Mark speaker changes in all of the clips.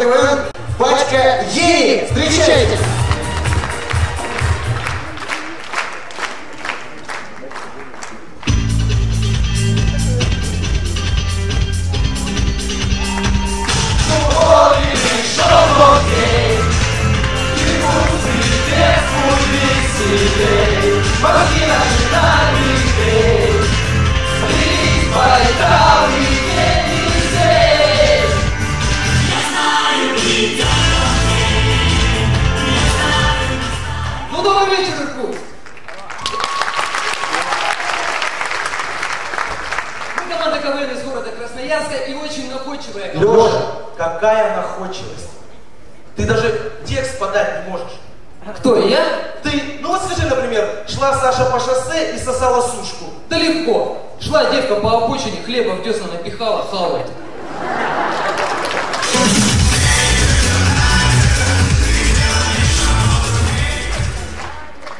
Speaker 1: КВН «Пачка Ени». Встречайте!
Speaker 2: Ну,
Speaker 3: Леша, какая находчивость. Ты даже текст подать не можешь.
Speaker 2: Кто, я?
Speaker 3: Ты, ну вот скажи, например, шла Саша по шоссе и сосала сушку.
Speaker 2: Да легко. Шла девка по обочине, хлеба в десна напихала, хавает.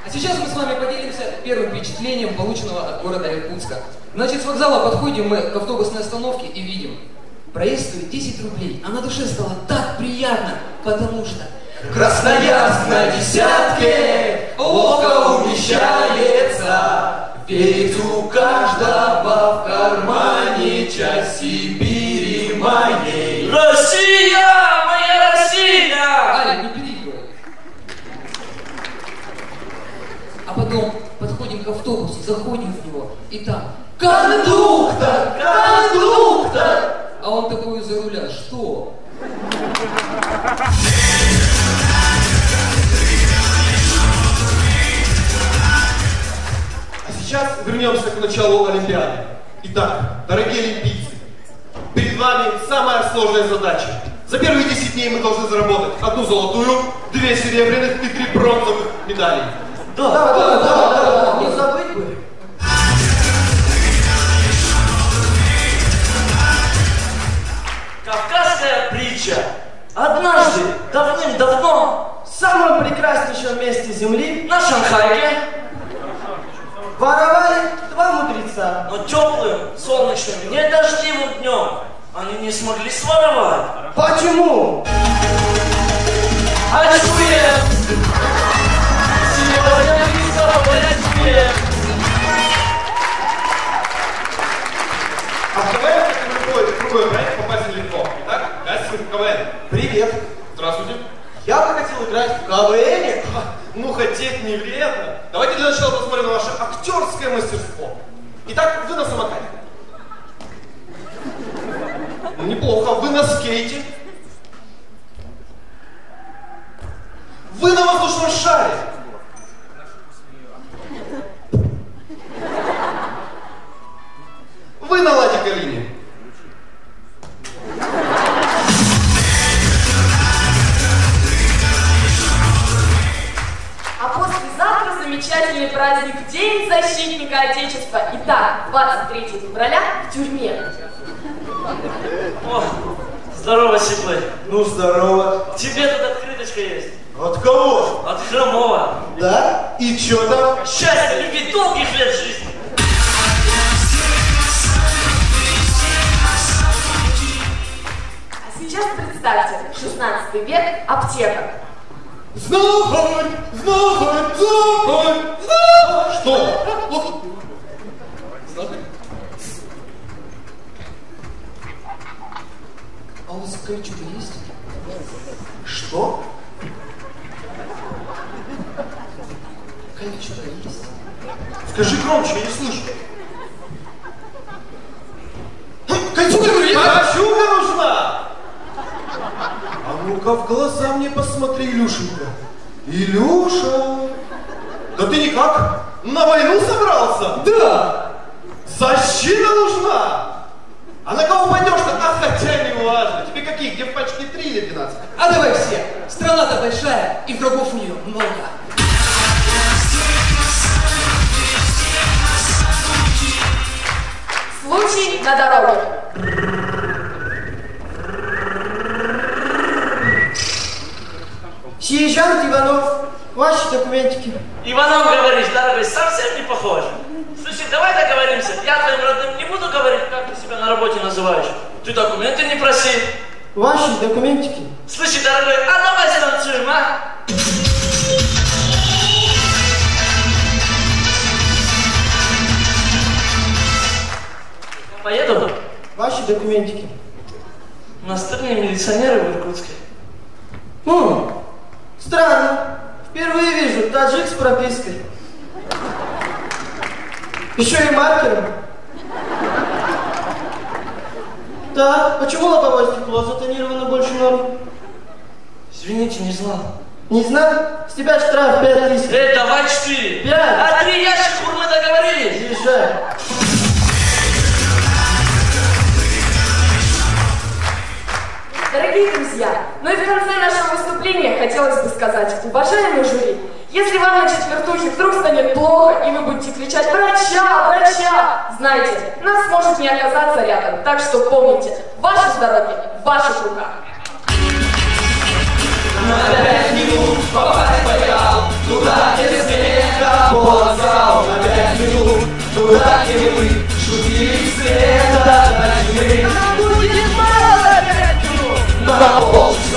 Speaker 2: А сейчас мы с вами поделимся первым впечатлением, полученного от города Иркутска. Значит, с вокзала подходим мы к автобусной остановке и видим. Проезд стоит 10 рублей, а на душе стало так приятно, потому что Красноярск на десятке ловко умещается, ведь у каждого в кармане часть Сибири моей.
Speaker 4: Россия, моя Россия!
Speaker 2: Аля, не переигрывай. А потом подходим к автобусу, заходим в него, и там кондуктор, кондуктор! А он такой за руля, что?
Speaker 5: А сейчас вернемся к началу Олимпиады. Итак, дорогие олимпийцы, перед вами самая сложная задача. За первые 10 дней мы должны заработать одну золотую, две серебряных и три бронзовых медали.
Speaker 3: Да, да, да, да, да,
Speaker 2: Не
Speaker 6: прекраснейшем месте Земли
Speaker 4: на Шанхайке,
Speaker 6: воровали два мудреца.
Speaker 4: но теплым, солнечным, недождливым днем, они не смогли своровать.
Speaker 6: Почему?
Speaker 4: А тебе! Сегодня рисовая тебе!
Speaker 5: А в КВН, любой другой проект, попасть нелегко. Итак, Кастинг в КВН.
Speaker 3: Привет.
Speaker 5: Здравствуйте.
Speaker 3: Я бы хотел играть в КВН.
Speaker 5: Хотеть не вредно. Давайте для начала посмотрим на ваше актерское мастерство. Итак, вы на самокате. Неплохо. Вы на скейте. Вы на воздушном шаре.
Speaker 7: Замечательный праздник День защитника Отечества. Итак, 23 февраля в тюрьме.
Speaker 4: О, здорово, Сиплый.
Speaker 3: Ну, здорово.
Speaker 4: Тебе тут открыточка есть.
Speaker 3: От кого?
Speaker 4: От Хромова.
Speaker 3: Да? И чё там?
Speaker 4: Счастья, любви, долгих лет жизни.
Speaker 7: А сейчас представьте, 16 век, аптека.
Speaker 5: Знахарь! Знахарь! Знахарь! Знахарь! Что? Знахарь?
Speaker 2: А у вас кольчуга есть?
Speaker 3: Что?
Speaker 2: Кольчуга есть?
Speaker 5: Скажи громче, я не слышу. Кольцуга, говорю, я- Кольчуга нужна! А ну-ка в глаза мне посмотри, Илюшенька. Илюша! Да ты никак? На войну собрался?
Speaker 2: Да!
Speaker 5: Защита нужна! А на кого пойдешь-то? А хотя не важно. Тебе какие? Где в пачке 3 или 12?
Speaker 2: А давай все! Страна-то большая, и врагов у нее много.
Speaker 7: Случай на дороге.
Speaker 6: Сержант Иванов, ваши документики.
Speaker 4: Иванов, говоришь, дорогой, совсем не похож. Слушай, давай договоримся. Я твоим родным не буду говорить, как ты себя на работе называешь. Ты документы не проси.
Speaker 6: Ваши документики.
Speaker 4: Слушай, дорогой, а давай станцуем, а? Поеду?
Speaker 6: Ваши документики.
Speaker 4: Настырные милиционеры в Иркутске.
Speaker 6: Хм, странно. Впервые вижу таджик с пропиской. Еще и маркером. Так, почему лобовое стекло затонировано больше норм?
Speaker 4: Извините, не знал.
Speaker 6: Не знаю, с тебя штраф 5 тысяч.
Speaker 4: Эй, давай четыре.
Speaker 6: Пять.
Speaker 7: Хотелось бы сказать, уважаемый жюри, если вам на четвертухе вдруг станет плохо, и вы будете кричать «Врача! Врача!», знайте, нас может не оказаться рядом, так что помните, ваше здоровье в ваших руках.
Speaker 1: На полчаса